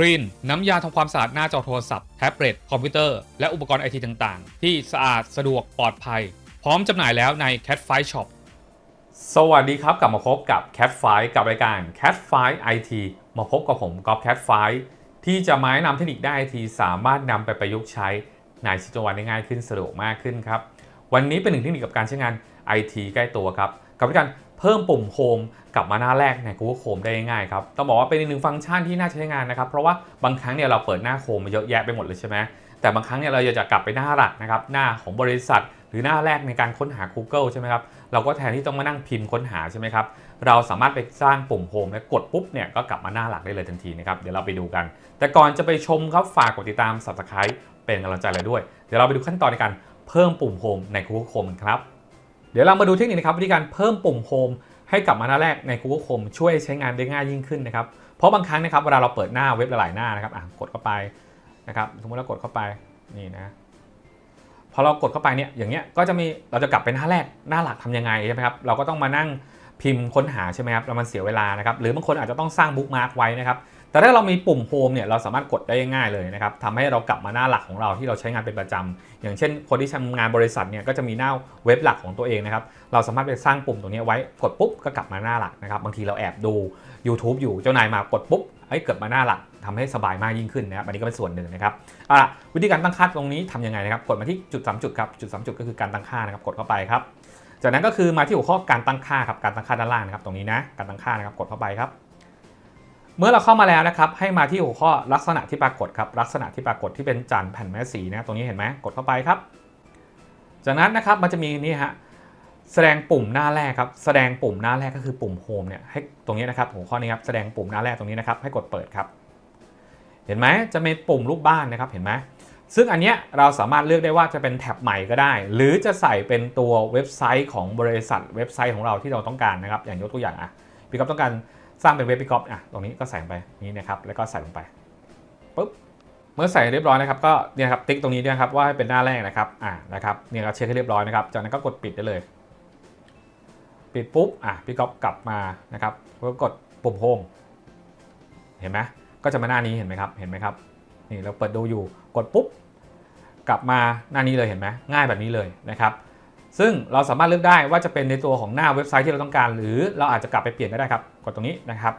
ครีนน้ำยาทำความสะอาดหน้าจอโทรศัพท์แท็บเล็ตคอมพิวเตอร์ และอุปกรณ์ไอทีต่างๆ ที่สะอาดสะดวกปลอดภัย พร้อมจำหน่ายแล้วใน Cat f i Shop สวัสดีครับ กลับมาพบกับ Cat f i กับรายการ Cat f i IT มาพบกับผมกอล์ฟ Cat f i ที่จะมาแนะนำเทคนิคได้ไอทีสามารถนำไปประยุกต์ใช้ในชีวิตประจำวันได้ง่ายขึ้นสะดวกมากขึ้นครับวันนี้เป็นหนึ่งเทคนิคกับการใช้งาน IT ใกล้ตัวครับกับการ เพิ่มปุ่มโฮมกลับมาหน้าแรกใน Google Chrome ได้ง่ายครับ ต้องบอกว่าเป็นอีกหนึ่งฟังก์ชันที่น่าใช้งานนะครับ เพราะว่าบางครั้งเนี่ยเราเปิดหน้าโคมมาเยอะแยะไปหมดเลยใช่ไหมแต่บางครั้งเนี่ยเราอยากจะกลับไปหน้าหลักนะครับหน้าของบริษัท หรือหน้าแรกในการค้นหา Google ใช่ไหมครับเราก็แทนที่ต้องมานั่งพิมพ์ค้นหาใช่ไหมครับเราสามารถไปสร้างปุ่มโฮมและกดปุ๊บเนี่ยก็กลับมาหน้าหลักได้เลยทันทีนะครับเดี๋ยวเราไปดูกัน แต่ก่อนจะไปชมครับฝากกดติดตาม Subscribe เป็นกำลังใจเลยด้วย เดี๋ยวเราไปดูขั้นตอนในการเพิ่มปุ่มโฮมใน Google Chrome ครับ เดี๋ยวเรามาดูเทคนิคนะครับวิธีการเพิ่มปุ่มโฮมให้กลับมาหน้าแรกใน Google Chrome ช่วยใช้งานได้ง่ายยิ่งขึ้นนะครับ เพราะบางครั้งนะครับเวลาเราเปิดหน้าเว็บหลายๆหน้านะครับกดเข้าไปนะครับสมมติเรากดเข้าไปนี่นะพอเรากดเข้าไปเนี่ยอย่างเงี้ยก็จะมีเราจะกลับไปหน้าแรกหน้าหลักทำยังไงใช่ไหมครับเราก็ต้องมานั่งพิมพ์ค้นหาใช่ไหมครับแล้วมันเสียเวลานะครับหรือบางคนอาจจะต้องสร้างบุ๊กมาร์กไว้นะครับ แต่ถ้าเรามีปุ่มโฮมเนี่ยเราสามารถกดได้ง่ายเลยนะครับทำให้เรากลับมาหน้าหลักของเราที่เราใช้งานเป็นประจำอย่างเช่น คนที่ทำงานบริษัทเนี่ยก็จะมีหน้าเว็บหลักของตัวเองนะครับเราสามารถไปสร้างปุ่มตรงนี้ไว้กดปุ๊บก็กลับมาหน้าหลักนะครับบางทีเราแอบดู YouTube อยู่เจ้านายมากดปุ๊บเฮ้ยเกิดมาหน้าหลักทำให้สบายมากยิ่งขึ้นนะครับอันนี้ก็เป็นส่วนหนึ่งนะครับอะวิธีการตั้งค่าตรงนี้ทำยังไงนะครับกดมาที่จุด 3 จุดครับจุด 3 จุดก็คือการตั้งค่านะครับกดเข้าไปครับจากนั้นก็คือมาที่หัวข้อการตั้งค่าครับการตั้งค่าด้านล่างนะครับตรงนี้นะการตั้งค่านะครับกดเข้าไปครับ เมื่อเราเข้ามาแล้วนะครับให้มาที่หัวข้อลักษณะที่ปรากฏครับลักษณะที่ปรากฏที่เป็นจานแผ่นแม่สีนะตรงนี้เห็นไหมกดเข้าไปครับ จากนั้นนะครับมันจะมีนี่ฮะแสดงปุ่มหน้าแรกครับแสดงปุ่มหน้าแรกก็คือปุ่มโฮมเนี่ยให้ตรงนี้นะครับหัวข้อนี้ครับแสดงปุ่มหน้าแรกตรงนี้นะครับให้กดเปิดครับ เห็นไหมจะมีปุ่มรูปบ้านนะครับเห็นไหมซึ่งอันเนี้ยเราสามารถเลือกได้ว่าจะเป็นแท็บใหม่ก็ได้ หรือจะใส่เป็นตัวเว็บไซต์ของบริษัทเว็บไซต์ของเราที่เราต้องการนะครับ อย่างยกตัวอย่างอะพี่ก๊อฟต้องการ สร้างเป็นเว็บพี่ก๊อฟอะตรงนี้ก็ใส่ลงไปนี่นะครับแล้วก็ใส่ลงไปปุ๊บเมื่อใส่เรียบร้อยนะครับก็เนี่ยครับติ๊กตรงนี้ด้วยครับว่าให้เป็นหน้าแรกนะครับอะนะครับเนี่ยเราเช็คให้เรียบร้อยนะครับจากนั้นก็กดปิดได้เลย ปิดปุ๊บอะพี่ก๊อฟกลับมานะครับก็กดปุ่มโฮมเห็นไหมก็จะมาหน้านี้เห็นไหมครับเห็นไหมครับนี่เราเปิดดูอยู่กดปุ๊บกลับมาหน้านี้เลยเห็นไหมง่ายแบบนี้เลยนะครับ ซึ่งเราสามารถเลือกได้ว่าจะเป็นในตัวของหน้าเว็บไซต์ที่เราต้องการ หรือเราอาจจะกลับไปเปลี่ยนก็ได้ครับ กดตรงนี้นะครับ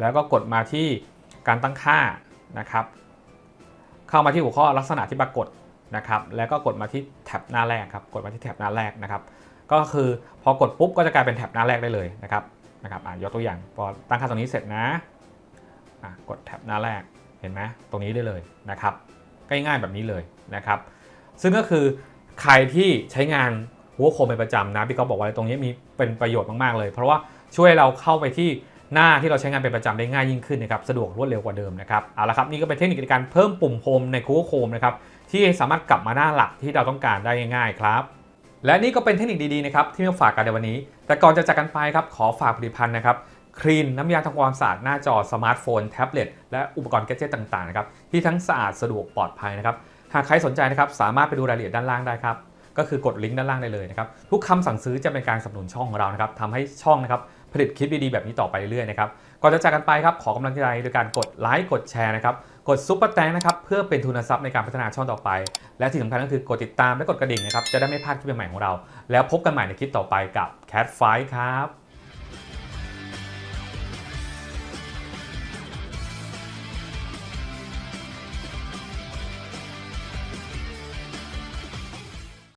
แล้วก็กดมาที่การตั้งค่านะครับ เข้ามาที่หัวข้อลักษณะที่ปรากฏนะครับ แล้วก็กดมาที่แท็บหน้าแรกครับ กดมาที่แท็บหน้าแรกนะครับ ก็คือพอกดปุ๊บก็จะกลายเป็นแท็บหน้าแรกได้เลยนะครับนะครับอะยกตัวอย่างพอตั้งค่าตรงนี้เสร็จนะอะกดแท็บหน้าแรกเห็นไหมตรงนี้ได้เลยนะครับง่ายๆแบบนี้เลยนะครับ ซึ่งก็คือใครที่ใช้งาน หัวโคมเป็นประจำนะพี่ก๊อฟบอกว่าตรงนี้มีเป็นประโยชน์มากๆเลย เพราะว่าช่วยเราเข้าไปที่หน้าที่เราใช้งานเป็นประจำได้ง่ายยิ่งขึ้นนะครับสะดวกรวดเร็วกว่าเดิมนะครับเอาละครับนี่ก็เป็นเทคนิคในการเพิ่มปุ่มโฮมใน Google Chrome นะครับที่สามารถกลับมาหน้าหลักที่เราต้องการได้ง่ายๆครับ และนี่ก็เป็นเทคนิคดีๆนะครับที่มาฝากกันในวันนี้ แต่ก่อนจะจากกันไปครับขอฝากผลิตภัณฑ์นะครับครีนน้ำยาทำความสะอาดหน้าจอสมาร์ทโฟนแท็บเล็ตและอุปกรณ์แกดเจตต่างๆนะครับที่ทั้งสะอาดสะดวกปลอดภัยนะครับหากใครสนใจนะครับสามารถไปดูรายละเอียดด้านล่างได้ครับ ก็คือกดลิงก์ด้านล่างได้เลยนะครับทุกคำสั่งซื้อจะเป็นการสนับสนุนช่องของเรานะครับทำให้ช่องนะครับผลิตคลิปดีๆแบบนี้ต่อไปเรื่อยๆนะครับก่อนจะจากกันไปครับขอกำลังใจโดยการกดไลค์กดแชร์นะครับกดซุปเปอร์แตงนะครับเพื่อเป็นทุนทรัพย์ในการพัฒนาช่องต่อไป และที่สำคัญก็คือกดติดตามและกดกระดิ่งนะครับจะได้ไม่พลาดคลิปใหม่ๆของเรา แล้วพบกันใหม่ในคลิปต่อไปกับ Cat Fight ครับ